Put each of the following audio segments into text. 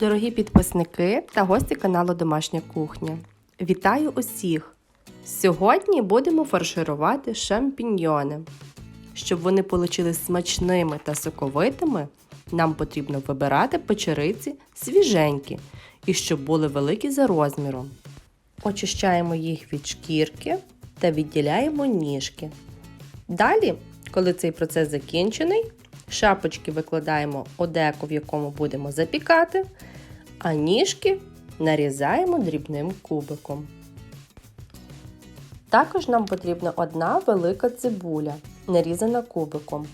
Дорогі підписники та гості каналу Домашня кухня. Вітаю усіх! Сьогодні будемо фарширувати шампіньйони. Щоб вони получили смачними та соковитими, нам потрібно вибирати печериці свіженькі і щоб були великі за розміром. Очищаємо їх від шкірки та відділяємо ніжки. Далі, коли цей процес закінчений, шапочки викладаємо у деко, в якому будемо запікати, а ніжки нарізаємо дрібним кубиком. Також нам потрібна одна велика цибуля, нарізана кубиком,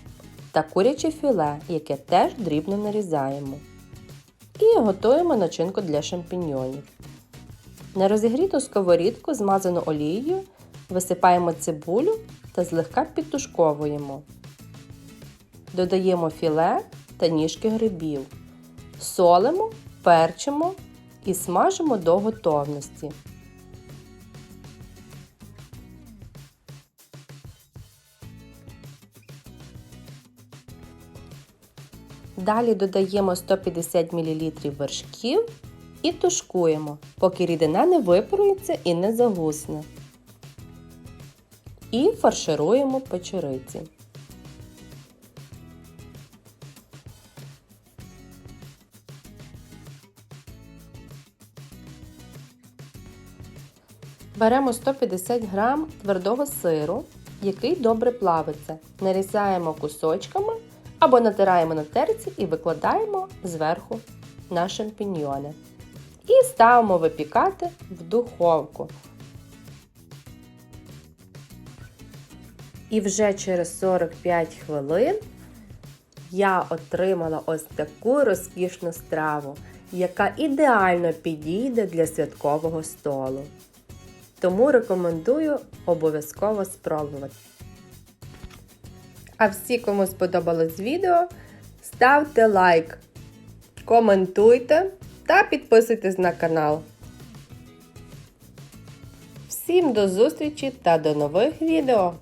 та куряче філе, яке теж дрібно нарізаємо. І готуємо начинку для шампіньйонів. На розігріту сковорідку, змазану олією, висипаємо цибулю та злегка підтушковуємо. Додаємо філе та ніжки грибів. Солимо, перчимо і смажимо до готовності. Далі додаємо 150 мл вершків і тушкуємо, поки рідина не випарується і не загусне. І фаршируємо печериці. Беремо 150 г твердого сиру, який добре плавиться. Нарізаємо кусочками або натираємо на терці і викладаємо зверху на шампіньйони. І ставимо випікати в духовку. І вже через 45 хвилин я отримала ось таку розкішну страву, яка ідеально підійде для святкового столу. Тому рекомендую обов'язково спробувати. А всі, кому сподобалось відео, ставте лайк, коментуйте та підписуйтесь на канал. Всім до зустрічі та до нових відео!